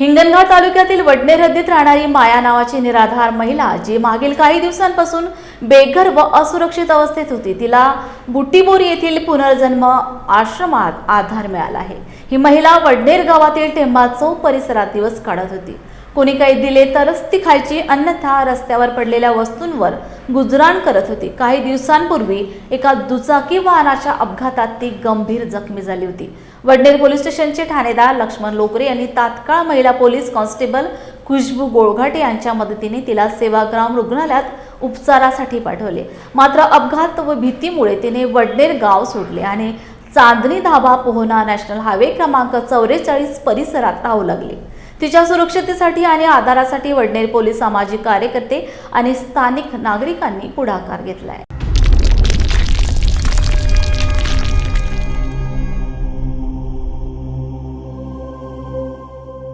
हिंगणघाट तालुक्यातील वडनेर हद्दीत राहणारी माया नावाची निराधार महिला जी मागील काही दिवसांपासून बेघर व असुरक्षित अवस्थेत होती तिला बुट्टीबोरी येथील पुनर्जन्म आश्रमात आधार मिळाला आहे. ही महिला वडनेर गावातील टेंबा चौक परिसरात दिवस काढत होती. कोणी काही दिले तरच ती खायची अन्यथा रस्त्यावर पडलेल्या वस्तूंवर गुजराण करत होती. काही दिवसांपूर्वी एका दुचाकी वाहनाच्या अपघातात ती गंभीर जखमी झाली होती. वडनेर पोलीस स्टेशनचे ठाणेदार लक्ष्मण लोकरे यांनी तात्काळ महिला पोलीस कॉन्स्टेबल खुशबू गोळघाटे यांच्या मदतीने तिला सेवाग्राम रुग्णालयात उपचारासाठी पाठवले. मात्र अपघात व भीतीमुळे तिने वडनेर गाव सोडले आणि चांदणी धाबा पोहना नॅशनल हायवे क्रमांक चौवेचाळीस परिसरात राहू लागले. तिच्या सुरक्षतेसाठी आणि आधारासाठी वडनेर पोलीस सामाजिक कार्यकर्ते आणि स्थानिक नागरिकांनी पुढाकार घेतलाय.